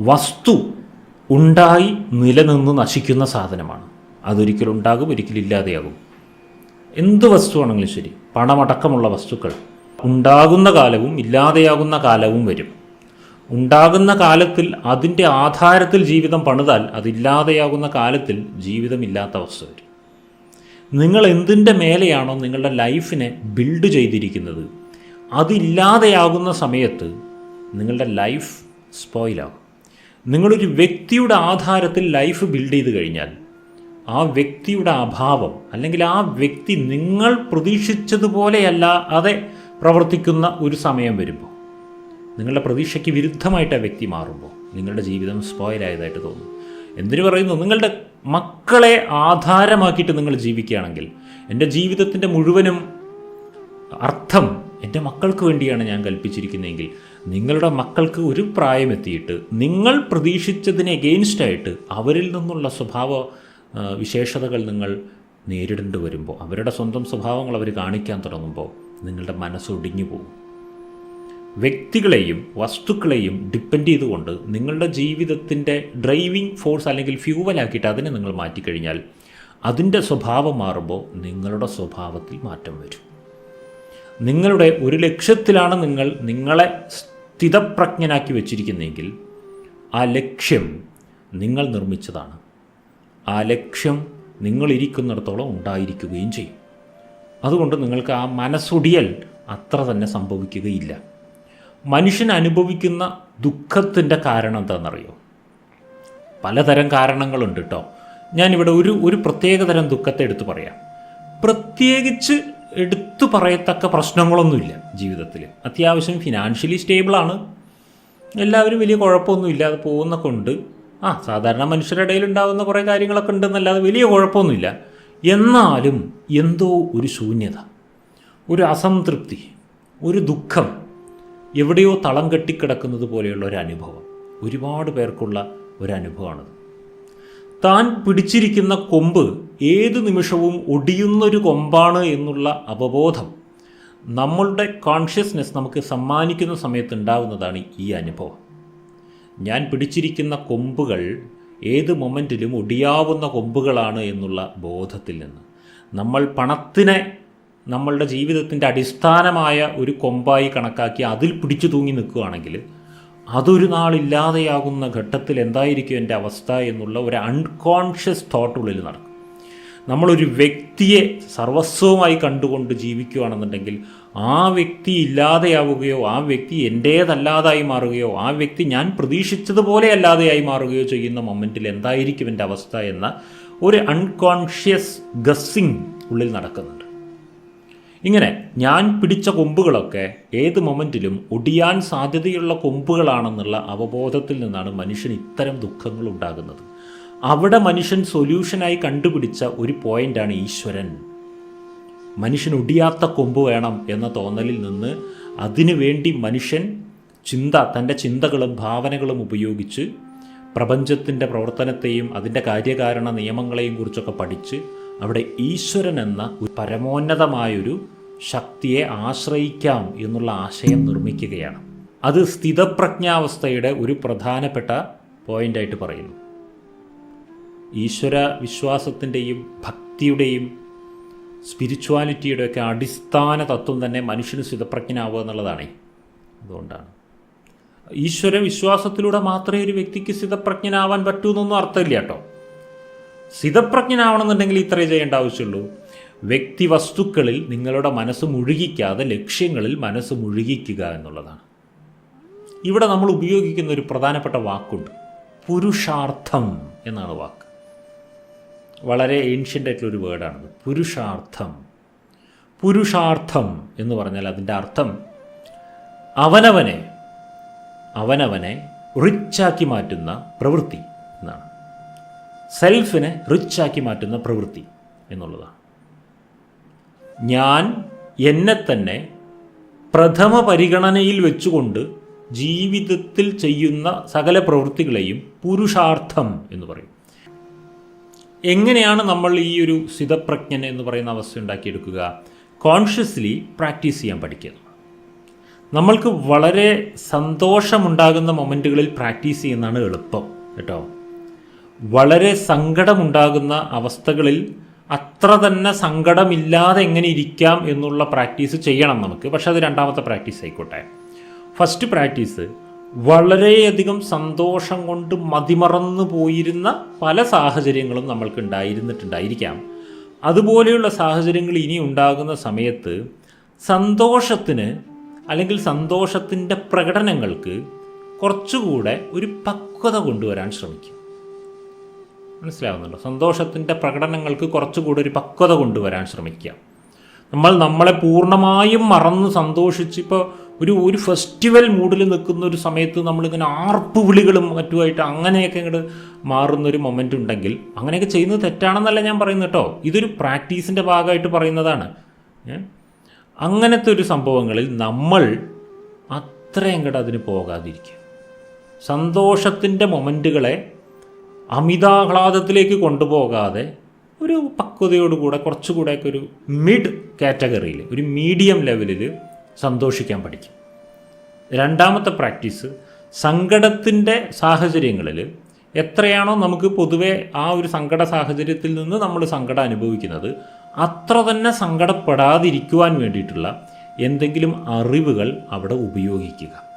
വസ്തു ഉണ്ടായി നിലനിന്ന് നശിക്കുന്ന സാധനമാണ്. അതൊരിക്കലും ഉണ്ടാകും ഒരിക്കലും ഇല്ലാതെയാകും. എന്ത് വസ്തുവാണെങ്കിലും ശരി പണമടക്കമുള്ള വസ്തുക്കൾ ഉണ്ടാകുന്ന കാലവും ഇല്ലാതെയാകുന്ന കാലവും വരും. ഉണ്ടാകുന്ന കാലത്തിൽ അതിന്റെ ആധാരത്തിൽ ജീവിതം പണിതാൽ അതില്ലാതെയാകുന്ന കാലത്തിൽ ജീവിതമില്ലാത്ത അവസ്ഥ വരും. നിങ്ങൾ എന്തിന്റെ മേലെയാണോ നിങ്ങളുടെ ലൈഫിനെ ബിൽഡ് ചെയ്തിരിക്കുന്നത് അതില്ലാതെയാകുന്ന സമയത്ത് നിങ്ങളുടെ ലൈഫ് സ്പോയിലാകും. നിങ്ങളൊരു വ്യക്തിയുടെ ആധാരത്തിൽ ലൈഫ് ബിൽഡ് ചെയ്ത് കഴിഞ്ഞാൽ ആ വ്യക്തിയുടെ അഭാവം അല്ലെങ്കിൽ ആ വ്യക്തി നിങ്ങൾ പ്രതീക്ഷിച്ചതുപോലെയല്ല അതെ പ്രവർത്തിക്കുന്ന ഒരു സമയം വരുമ്പോൾ നിങ്ങളുടെ പ്രതീക്ഷയ്ക്ക് വിരുദ്ധമായിട്ട് ആ വ്യക്തി മാറുമ്പോൾ നിങ്ങളുടെ ജീവിതം സ്പോയിലായതായിട്ട് തോന്നും. എന്തിനു പറയുന്നു? നിങ്ങളുടെ മക്കളെ ആധാരമാക്കിയിട്ട് നിങ്ങൾ ജീവിക്കുകയാണെങ്കിൽ എന്റെ ജീവിതത്തിന്റെ മുഴുവനും അർത്ഥം എന്റെ മക്കൾക്ക് വേണ്ടിയാണ് ഞാൻ കൽപ്പിച്ചിരിക്കുന്നതെങ്കിൽ നിങ്ങളുടെ മക്കൾക്ക് ഒരു പ്രായമെത്തിയിട്ട് നിങ്ങൾ പ്രതീക്ഷിച്ചതിന് എഗെയിൻസ്റ്റായിട്ട് അവരിൽ നിന്നുള്ള സ്വഭാവ വിശേഷതകൾ നിങ്ങൾ നേരിടേണ്ടി വരുമ്പോൾ അവരുടെ സ്വന്തം സ്വഭാവങ്ങൾ അവർ കാണിക്കാൻ തുടങ്ങുമ്പോൾ നിങ്ങളുടെ മനസ്സൊടിഞ്ഞു പോകും. വ്യക്തികളെയും വസ്തുക്കളെയും ഡിപ്പെൻഡ് ചെയ്തുകൊണ്ട് നിങ്ങളുടെ ജീവിതത്തിന്റെ ഡ്രൈവിംഗ് ഫോഴ്സ് അല്ലെങ്കിൽ ഫ്യൂവലാക്കിയിട്ട് അതിനെ നിങ്ങൾ മാറ്റിക്കഴിഞ്ഞാൽ അതിന്റെ സ്വഭാവം മാറുമ്പോൾ നിങ്ങളുടെ സ്വഭാവത്തിൽ മാറ്റം വരും. നിങ്ങളുടെ ഒരു ലക്ഷ്യത്തിലാണ് നിങ്ങൾ നിങ്ങളെ സ്ഥിതപ്രജ്ഞനാക്കി വെച്ചിരിക്കുന്നെങ്കിൽ ആ ലക്ഷ്യം നിങ്ങൾ നിർമ്മിച്ചതാണ്. ആ ലക്ഷ്യം നിങ്ങളിരിക്കുന്നിടത്തോളം ഉണ്ടായിരിക്കുകയും ചെയ്യും. അതുകൊണ്ട് നിങ്ങൾക്ക് ആ മനസ്സൊടിയൽ അത്ര തന്നെ സംഭവിക്കുകയില്ല. മനുഷ്യൻ അനുഭവിക്കുന്ന ദുഃഖത്തിന്റെ കാരണം എന്താണെന്നറിയോ? പലതരം കാരണങ്ങളുണ്ട് കേട്ടോ. ഞാനിവിടെ ഒരു ഒരു പ്രത്യേകതരം ദുഃഖത്തെ എടുത്തു പറയാം. പ്രത്യേകിച്ച് എടുത്തു പറയത്തക്ക പ്രശ്നങ്ങളൊന്നുമില്ല ജീവിതത്തിൽ അത്യാവശ്യം ഫിനാൻഷ്യലി സ്റ്റേബിളാണ് എല്ലാവരും വലിയ കുഴപ്പമൊന്നുമില്ല അത് പോകുന്ന കൊണ്ട് ആ സാധാരണ മനുഷ്യരുടെ ഇടയിൽ ഉണ്ടാകുന്ന കുറേ കാര്യങ്ങളൊക്കെ ഉണ്ടെന്നല്ലാതെ വലിയ കുഴപ്പമൊന്നുമില്ല. എന്നാലും എന്തോ ഒരു ശൂന്യത ഒരു അസംതൃപ്തി ഒരു ദുഃഖം എവിടെയോ തളം കെട്ടിക്കിടക്കുന്നത് പോലെയുള്ള ഒരു അനുഭവം. ഒരുപാട് പേർക്കുള്ള ഒരു അനുഭവമാണത്. താൻ പിടിച്ചിരിക്കുന്ന കൊമ്പ് ഏത് നിമിഷവും ഒടിയുന്നൊരു കൊമ്പാണ് എന്നുള്ള അവബോധം നമ്മളുടെ കോൺഷ്യസ്നെസ് നമുക്ക് സമ്മാനിക്കുന്ന സമയത്ത് ഉണ്ടാകുന്നതാണ് ഈ അനുഭവം. ഞാൻ പിടിച്ചിരിക്കുന്ന കൊമ്പുകൾ ഏത് മൊമെന്റിലും ഒടിയാവുന്ന കൊമ്പുകളാണ് എന്നുള്ള ബോധത്തിൽ നിന്ന് നമ്മൾ പണത്തിനെ നമ്മളുടെ ജീവിതത്തിന്റെ അടിസ്ഥാനമായ ഒരു കൊമ്പായി കണക്കാക്കി അതിൽ പിടിച്ചു തൂങ്ങി നിൽക്കുകയാണെങ്കിൽ അതൊരു നാളില്ലാതെയാകുന്ന ഘട്ടത്തിൽ എന്തായിരിക്കും എന്റെ അവസ്ഥ എന്നുള്ള ഒരു അൺകോൺഷ്യസ് തോട്ട് ഉള്ളിൽ നടക്കും. നമ്മളൊരു വ്യക്തിയെ സർവസ്വമായി കണ്ടുകൊണ്ട് ജീവിക്കുകയാണെന്നുണ്ടെങ്കിൽ ആ വ്യക്തി ഇല്ലാതെയാവുകയോ ആ വ്യക്തി എന്റേതല്ലാതായി മാറുകയോ ആ വ്യക്തി ഞാൻ പ്രതീക്ഷിച്ചതുപോലെ അല്ലാതെയായി മാറുകയോ ചെയ്യുന്ന മൊമെന്റിൽ എന്തായിരിക്കും എന്റെ അവസ്ഥ എന്ന ഒരു അൺകോൺഷ്യസ് ഗസ്സിങ് ഉള്ളിൽ നടക്കുന്നുണ്ട്. ഇങ്ങനെ ഞാൻ പിടിച്ച കൊമ്പുകളൊക്കെ ഏത് മൊമെന്റിലും ഒടിയാൻ സാധ്യതയുള്ള കൊമ്പുകളാണെന്നുള്ള അവബോധത്തിൽ നിന്നാണ് മനുഷ്യൻ ഇത്തരം ദുഃഖങ്ങൾ ഉണ്ടാകുന്നത്. അവിടെ മനുഷ്യൻ സൊല്യൂഷനായി കണ്ടുപിടിച്ച ഒരു പോയിന്റാണ് ഈശ്വരൻ. മനുഷ്യൻ ഒടിയാത്ത കൊമ്പ് വേണം എന്ന തോന്നലിൽ നിന്ന് അതിനു വേണ്ടി മനുഷ്യൻ ചിന്ത തന്റെ ചിന്തകളും ഭാവനകളും ഉപയോഗിച്ച് പ്രപഞ്ചത്തിന്റെ പ്രവർത്തനത്തെയും അതിന്റെ കാര്യകാരണ നിയമങ്ങളെയും കുറിച്ചൊക്കെ പഠിച്ച് അവിടെ ഈശ്വരൻ എന്ന പരമോന്നതമായൊരു ശക്തിയെ ആശ്രയിക്കാം എന്നുള്ള ആശയം നിർമ്മിക്കുകയാണ്. അത് സ്ഥിതപ്രജ്ഞാവസ്ഥയുടെ ഒരു പ്രധാനപ്പെട്ട പോയിന്റായിട്ട് പറയുന്നു. ഈശ്വര വിശ്വാസത്തിന്റെയും ഭക്തിയുടെയും സ്പിരിച്വാലിറ്റിയുടെയൊക്കെ അടിസ്ഥാന തത്വം തന്നെ മനുഷ്യന് സ്ഥിതപ്രജ്ഞനാവുക എന്നുള്ളതാണ്. അതുകൊണ്ടാണ്. ഈശ്വര വിശ്വാസത്തിലൂടെ മാത്രമേ ഒരു വ്യക്തിക്ക് സ്ഥിതപ്രജ്ഞനാവാൻ പറ്റൂ എന്നൊന്നും അർത്ഥമില്ല കേട്ടോ. സ്ഥിതപ്രജ്ഞനാവണമെന്നുണ്ടെങ്കിൽ ഇത്രേ ചെയ്യേണ്ട ആവശ്യമുള്ളൂ. വ്യക്തി വസ്തുക്കളിൽ നിങ്ങളുടെ മനസ്സ് മുഴുകിക്കാതെ ലക്ഷ്യങ്ങളിൽ മനസ്സ് മുഴുകിക്കുക എന്നുള്ളതാണ്. ഇവിടെ നമ്മൾ ഉപയോഗിക്കുന്ന ഒരു പ്രധാനപ്പെട്ട വാക്കുണ്ട്. പുരുഷാർത്ഥം എന്നാണ് വാക്ക്. വളരെ ഏൻഷ്യന്റ് ആയിട്ടുള്ള ഒരു വേർഡാണത്. പുരുഷാർത്ഥം. പുരുഷാർത്ഥം എന്ന് പറഞ്ഞാൽ അതിന്റെ അർത്ഥം അവനവനെ അവനവനെ റിച്ചാക്കി മാറ്റുന്ന പ്രവൃത്തി. സെൽഫിനെ റിച്ചാക്കി മാറ്റുന്ന പ്രവൃത്തി എന്നുള്ളതാണ്. ഞാൻ എന്നെ തന്നെ പ്രഥമ പരിഗണനയിൽ വെച്ചുകൊണ്ട് ജീവിതത്തിൽ ചെയ്യുന്ന സകല പ്രവൃത്തികളെയും പുരുഷാർത്ഥം എന്ന് പറയും. എങ്ങനെയാണ് നമ്മൾ ഈ ഒരു സ്ഥിതപ്രജ്ഞൻ എന്ന് പറയുന്ന അവസ്ഥ ഉണ്ടാക്കിയെടുക്കുക? കോൺഷ്യസ്ലി പ്രാക്ടീസ് ചെയ്യാൻ പഠിക്കുക. നമ്മൾക്ക് വളരെ സന്തോഷമുണ്ടാകുന്ന മൊമെന്റുകളിൽ പ്രാക്ടീസ് ചെയ്യുന്നതാണ് എളുപ്പം കേട്ടോ? വളരെ സങ്കടമുണ്ടാകുന്ന അവസ്ഥകളിൽ അത്ര തന്നെ സങ്കടമില്ലാതെ എങ്ങനെ ഇരിക്കാം എന്നുള്ള പ്രാക്ടീസ് ചെയ്യണം നമുക്ക്. പക്ഷെ അത് രണ്ടാമത്തെ പ്രാക്ടീസ് ആയിക്കോട്ടെ. ഫസ്റ്റ് പ്രാക്ടീസ് വളരെയധികം സന്തോഷം കൊണ്ട് മതിമറന്നു പോയിരുന്ന പല സാഹചര്യങ്ങളും നമ്മൾക്ക് ഉണ്ടായിരുന്നിട്ടുണ്ടായിരിക്കാം. അതുപോലെയുള്ള സാഹചര്യങ്ങൾ ഇനി ഉണ്ടാകുന്ന സമയത്ത് സന്തോഷത്തിന് അല്ലെങ്കിൽ സന്തോഷത്തിന്റെ പ്രകടനങ്ങൾക്ക് കുറച്ചുകൂടെ ഒരു പക്വത കൊണ്ടുവരാൻ ശ്രമിക്കും. മനസ്സിലാവുന്നുണ്ടോ? സന്തോഷത്തിന്റെ പ്രകടനങ്ങൾക്ക് കുറച്ചുകൂടി ഒരു പക്വത കൊണ്ടുവരാൻ ശ്രമിക്കുക. നമ്മൾ നമ്മളെ പൂർണമായും മറന്ന് സന്തോഷിച്ച് ഇപ്പോൾ ഒരു ഒരു ഫെസ്റ്റിവൽ മൂഡിൽ നിൽക്കുന്ന ഒരു സമയത്ത് നമ്മളിങ്ങനെ ആർപ്പ് വിളികളും മറ്റുമായിട്ട് അങ്ങനെയൊക്കെ ഇങ്ങോട്ട് മാറുന്നൊരു മൊമെന്റ് ഉണ്ടെങ്കിൽ അങ്ങനെയൊക്കെ ചെയ്യുന്നത് തെറ്റാണെന്നല്ല ഞാൻ പറയുന്നത് കേട്ടോ. ഇതൊരു പ്രാക്ടീസിന്റെ ഭാഗമായിട്ട് പറയുന്നതാണ്. അങ്ങനത്തെ ഒരു സംഭവങ്ങളിൽ നമ്മൾ അത്രയും കൂടെ അതിന് പോകാതിരിക്കുക. സന്തോഷത്തിന്റെ മൊമെന്റുകളെ അമിതാഹ്ലാദത്തിലേക്ക് കൊണ്ടുപോകാതെ ഒരു പക്വതയോടുകൂടെ കുറച്ചുകൂടെയൊക്കെ ഒരു മിഡ് കാറ്റഗറിയിൽ ഒരു മീഡിയം ലെവലിൽ സന്തോഷിക്കാൻ പഠിക്കും. രണ്ടാമത്തെ പ്രാക്ടീസ് സങ്കടത്തിന്റെ സാഹചര്യങ്ങളിൽ എത്രയാണോ നമുക്ക് പൊതുവെ ആ ഒരു സങ്കട സാഹചര്യത്തിൽ നിന്ന് നമ്മൾ സങ്കടം അനുഭവിക്കുന്നത് അത്ര തന്നെ സങ്കടപ്പെടാതിരിക്കുവാൻ വേണ്ടിയിട്ടുള്ള എന്തെങ്കിലും അറിവുകൾ അവിടെ ഉപയോഗിക്കുക.